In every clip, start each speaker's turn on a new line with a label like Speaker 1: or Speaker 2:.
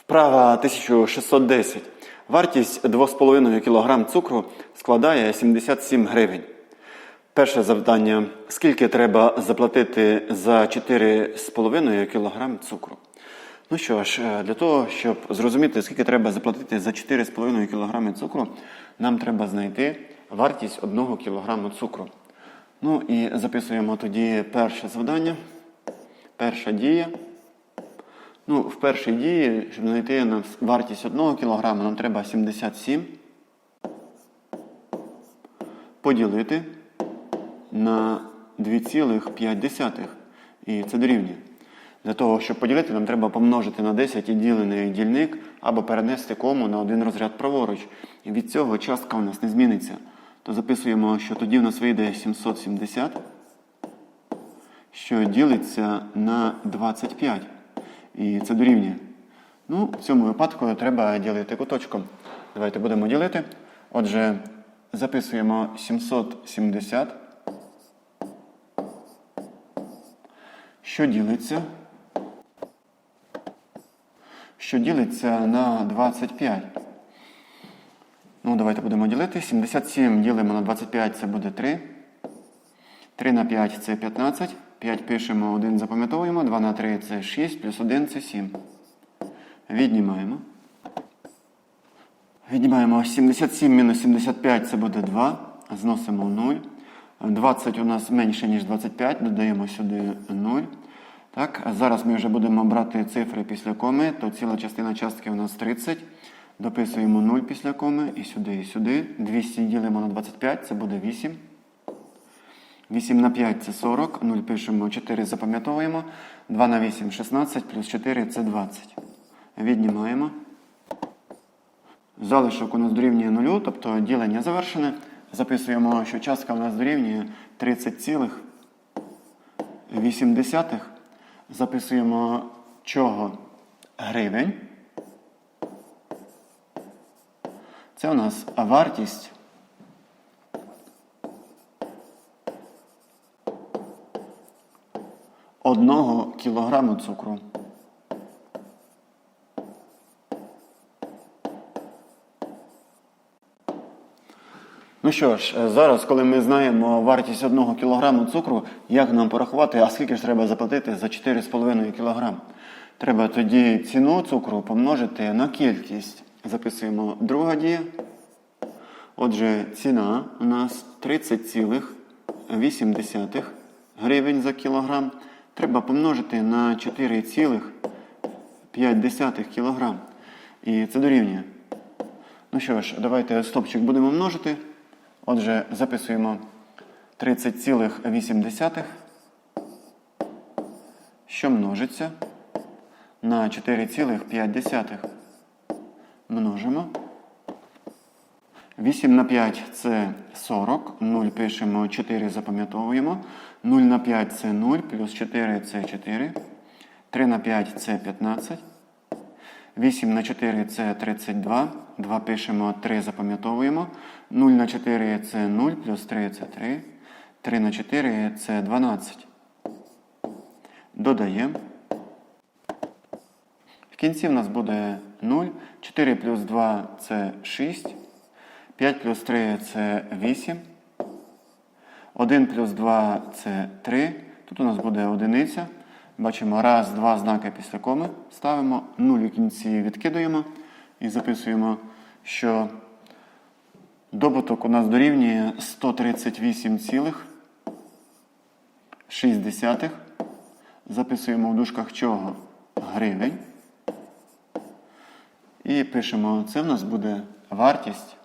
Speaker 1: Вправа 1610. Вартість 2,5 кг цукру складає 77 гривень. Перше завдання. Скільки треба заплатити за 4,5 кг цукру? Ну що ж, е, для того, щоб зрозуміти, скільки треба заплатити за 4,5 кг цукру, нам треба знайти вартість 1 кг цукру. Ну і записуємо тоді перше завдання. Перша дія. Ну, в першій дії, щоб знайти вартість 1 кг, нам треба 77 поділити на 2,5. І це дорівнює. Для того, щоб поділити, нам треба помножити на 10 і ділений дільник або перенести кому на один розряд праворуч. І від цього частка у нас не зміниться. То записуємо, що тоді в нас вийде 770, що ділиться на 25. І це дорівнює. Ну, в цьому випадку треба ділити куточком. Давайте будемо ділити. Отже, записуємо 770, що ділиться. Що ділиться на 25. Ну, давайте будемо ділити. 77 ділимо на 25, це буде 3. 3 на 5 це 15. 5 пишемо, 1 запам'ятовуємо. 2 на 3 це 6, плюс 1 це 7. Віднімаємо. Віднімаємо 77 мінус 75 це буде 2. Зносимо 0. 20 у нас менше, ніж 25, додаємо сюди 0. Так, зараз ми вже будемо брати цифри після коми, то ціла частина частки у нас 30. Дописуємо 0 після коми і сюди, і сюди. 200 ділимо на 25, це буде 8. 8 на 5 це 40, 0 пишемо, 4 запам'ятовуємо. 2 на 8 16, плюс 4 це 20. Віднімаємо. Залишок у нас дорівнює 0, тобто ділення завершене. Записуємо, що частка у нас дорівнює 30,8. Записуємо чого гривень. Це у нас вартість. Одного кілограму цукру. Ну що ж, е, зараз, коли ми знаємо вартість 1 кг цукру, як нам порахувати, а скільки ж треба заплатити за 4,5 кг? Треба тоді ціну цукру помножити на кількість. Записуємо друга дія. Отже, ціна у нас 30,8 гривень за кілограм. Треба помножити на 4,5 кг. І це дорівнює. Ну що ж, давайте стопчик будемо множити. Отже, записуємо 30,8, що множиться на 4,5. Множимо. 8 на 5 це 40, 0 пишемо, 4 запам'ятовуємо. 0 на 5 це 0, плюс 4 це 4. 3 на 5 це 15. 8 на 4 це 32. 2 пишемо, 3 запам'ятовуємо. 0 на 4 це 0, плюс 3 це 3. 3 на 4 це 12. Додаємо. В кінці в нас буде 0. 4 плюс 2 це 6. 5 плюс 3 це 8. 1 плюс 2 це 3. Тут у нас буде одиниця. Бачимо раз, два знаки після коми. Ставимо 0 у кінці відкидуємо і записуємо, що добуток у нас дорівнює 138,6. Записуємо в дужках чого гривень. І пишемо, це в нас буде вартість.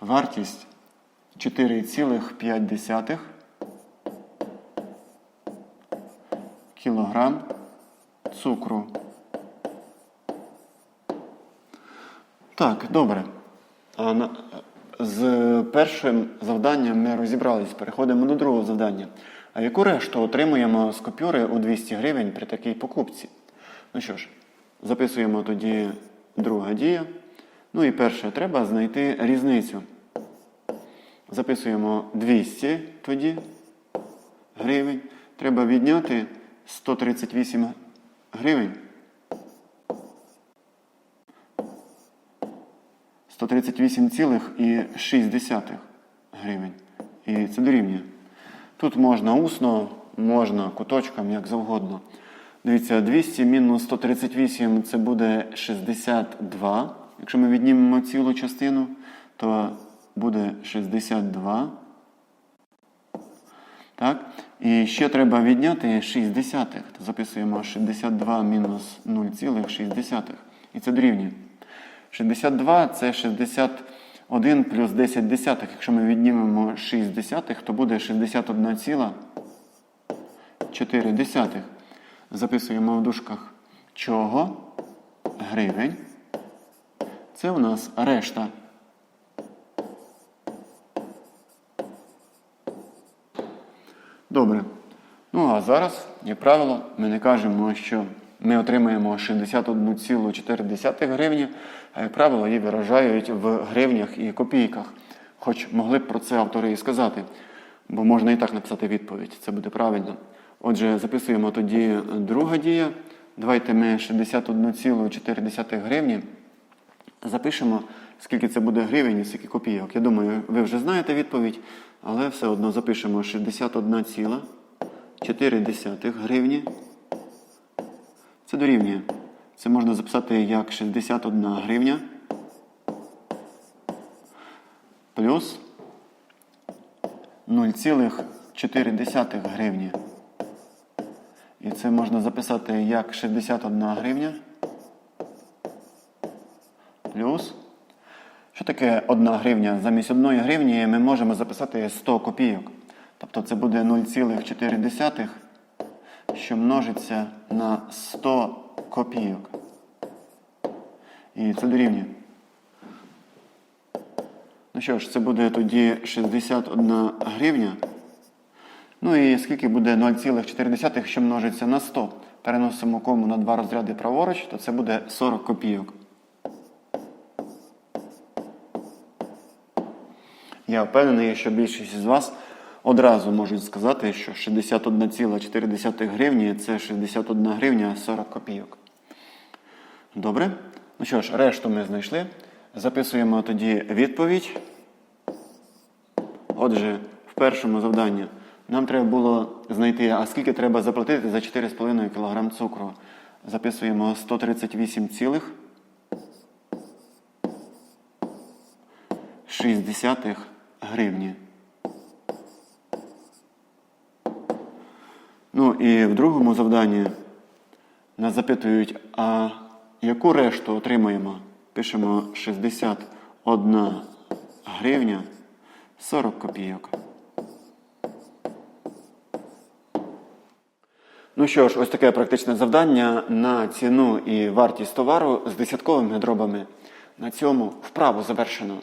Speaker 1: Вартість 4,5 кілограм цукру. Так, добре. З першим завданням ми розібрались. Переходимо до другого завдання. А яку решту отримуємо з купюри у 200 гривень при такій покупці? Ну що ж, записуємо тоді друга дія. Ну і перше, треба знайти різницю. Записуємо 200 тоді гривень. треба відняти 138 гривень. 138,6 гривень. І це дорівнює. Тут можна усно, можна куточком, як завгодно. Дивіться, 200 мінус 138 це буде 62. Якщо ми віднімемо цілу частину, то буде 62. Так? І ще треба відняти 6 десятих. Записуємо 62 мінус 0,6. І це дорівнює. 62 це 61 плюс 10 десятих. Якщо ми віднімемо 6 десятих, то буде 61,4. Записуємо в дужках чого? Гривень. Це у нас решта. Добре. Ну а зараз, як правило, ми не кажемо, що ми отримаємо 61,4 гривні, а як правило, її виражають в гривнях і копійках. Хоч могли б про це автори і сказати, бо можна і так написати відповідь, це буде правильно. Отже, записуємо тоді друга дія. Давайте ми 61,4 гривні запишемо, скільки це буде гривень і скільки копійок. Я думаю, ви вже знаєте відповідь, але все одно запишемо 61,4 гривні. Це дорівнює. Це можна записати як 61 гривня плюс 0,4 гривні. І це можна записати як 61 гривня плюс. Що таке 1 гривня? Замість 1 гривні ми можемо записати 100 копійок. Тобто це буде 0,4, що множиться на 100 копійок. І це дорівнює. Ну що ж, це буде тоді 61 гривня. Ну і скільки буде 0,4, що множиться на 100. Переносимо кому на два розряди праворуч, то це буде 40 копійок. Я впевнений, що більшість з вас одразу можуть сказати, що 61,4 гривні це 61 гривня 40 копійок. Добре? Ну що ж, решту ми знайшли. Записуємо тоді відповідь. Отже, в першому завданні нам треба було знайти, а скільки треба заплатити за 4,5 кг цукру. Записуємо 138 цілих 60 гривні. Ну і в другому завданні нас запитують, а яку решту отримаємо? Пишемо 61 гривня 40 копійок. Ну що ж, ось таке практичне завдання на ціну і вартість товару з десятковими дробами. На цьому вправу завершено.